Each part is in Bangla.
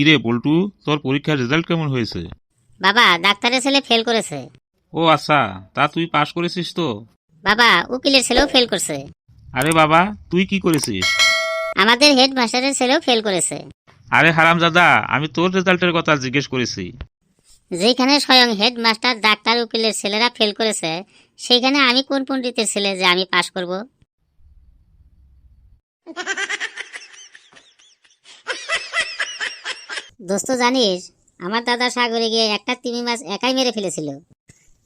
কিরে বল্টু তোর পরীক্ষার রেজাল্ট কেমন হয়েছে? বাবা ডাক্তারের ছেলে ফেল করেছে। ও আচ্ছা তা তুই পাশ করেছিস তো? বাবা উকিলের ছেলেও ফেল করছে। আরে বাবা তুই কি করেছিস? আমাদের হেড মাস্টারের ছেলেও ফেল করেছে। আরে হারাম দাদা আমি তোর রেজাল্টের কথা জিজ্ঞেস করেছি। যেখানে স্বয়ং হেড মাস্টার ডাক্তার উকিলের ছেলেরা ফেল করেছে সেখানে আমি কোন পণ্ডিতের ছেলে যে আমি পাশ করব? দোস্ত জানিস, আমার দাদা সাগরে গিয়ে একটা তিমি মাছ একাই মেরে ফেলেছিল।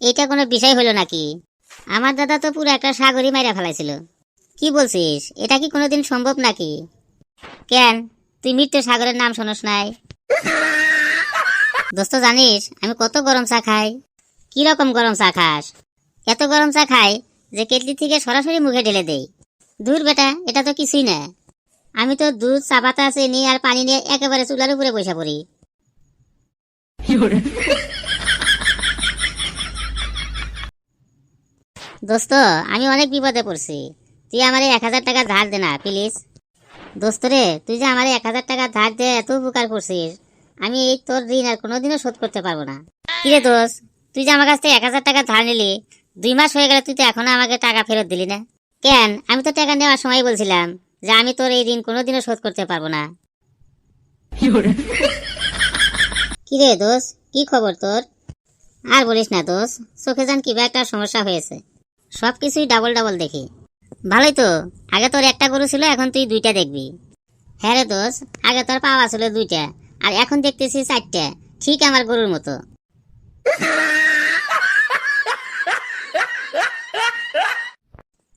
এটা কোনো বিষয় হলো নাকি? আমার দাদা তো পুরো একটা সাগরই মেরে ফেলাইছিল। কি বলছিস, এটা কি কোনোদিন সম্ভব নাকি? কেন, তুই মৃত্যু সাগরের নাম শোনস নাই? দোস্ত জানিস, আমি কত গরম চা খাই। কি রকম গরম চা খাস? এত গরম চা খাই যে কেটলি থেকে সরাসরি মুখে ঢেলে দেই। দূর বেটা, এটা তো কিছুই না। আমি তো দুধ, চা পাতা নিয়ে আর পানি নিয়ে একেবারে চুলার উপরে বসে পড়ি। দোস্ত, আমি অনেক বিপদে পড়ছি। তুই আমার এক হাজার টাকা ধার দে না প্লিজ দোস্ত রে, তুই যে আমার এক হাজার টাকা ধার দে, এত উপকার করছিস। আমি এই তোর ঋণ আর কোনোদিনও শোধ করতে পারব না। কিরে দোষ তুই যে আমার কাছ থেকে এক হাজার টাকা ধার নিলি, দুই মাস হয়ে গেলে তুই তো এখনও আমাকে টাকা ফেরত দিলি না। কেন? আমি তো টাকা নেওয়ার সময় বলছিলাম। যে আমি তোর এই ঋণ কোনোদিনও শোধ করতে পারব না। কি রে দোষ কি খবর তোর? আর বলিস না দোষ চোখে যান কিবা একটা সমস্যা হয়েছে। সব কিছুই ডাবল ডাবল দেখি। ভালোই তো আগে তোর একটা গরু ছিল এখন তুই দুইটা দেখবি। হ্যাঁ রে দোষ আগে তোর পাওয়া ছিল দুইটা আর এখন দেখতেছি চারটা ঠিক আমার গরুর মতো।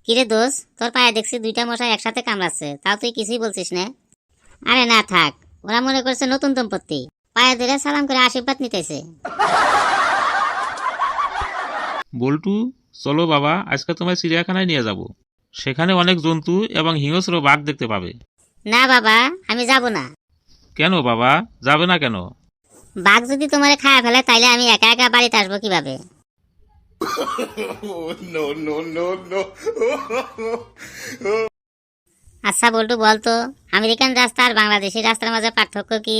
কিরে দোষ তোর পায়ে দেখছি দুইটা মশা একসাথে কামড়াচ্ছে তাও তুই কিছুই বলছিস না? আরে না থাক ওরা মনে করছে নতুন দম্পতি পায়ে ধরে সালাম করে আশীর্বাদ নিতেছে। বল্টু চলো বাবা আজকে তোমায় চিড়িয়াখানায় নিয়ে যাব। সেখানে অনেক জন্তু এবং হিংস্র বাঘ দেখতে পাবে। না বাবা আমি যাব না। কেন বাবা যাবে না কেন? বাঘ যদি তোমারে খায় ফেলে তাইলে আমি একা একা বাড়িতে আসব কীভাবে. আচ্ছা বল্টু বলতো আমেরিকান রাস্তা আর বাংলাদেশি রাস্তার মাঝে পার্থক্য কি?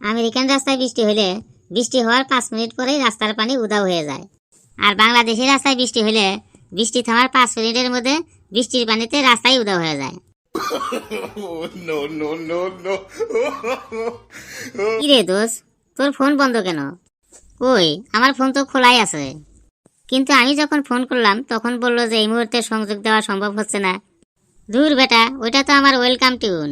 আমেরিকান রাস্তায় বৃষ্টি হলে বৃষ্টি হওয়ার পাঁচ মিনিট পরেই রাস্তার পানি উদাও হয়ে যায়। আর বাংলাদেশি রাস্তায় বৃষ্টি হলে বৃষ্টি থামার পাঁচ মিনিটের মধ্যে বৃষ্টির পানিতে রাস্তায় উদাও হয়ে যায়। No, no, no, no. কি রে দোষ তোর ফোন বন্ধ কেন? কই আমার ফোন তো খোলাই আছে। কিন্তু আমি যখন ফোন করলাম, তখন বলল যে এই মুহূর্তে সংযোগ দেওয়া সম্ভব হচ্ছে না। দূর বেটা, ওইটা তো আমার ওয়েলকাম টিউন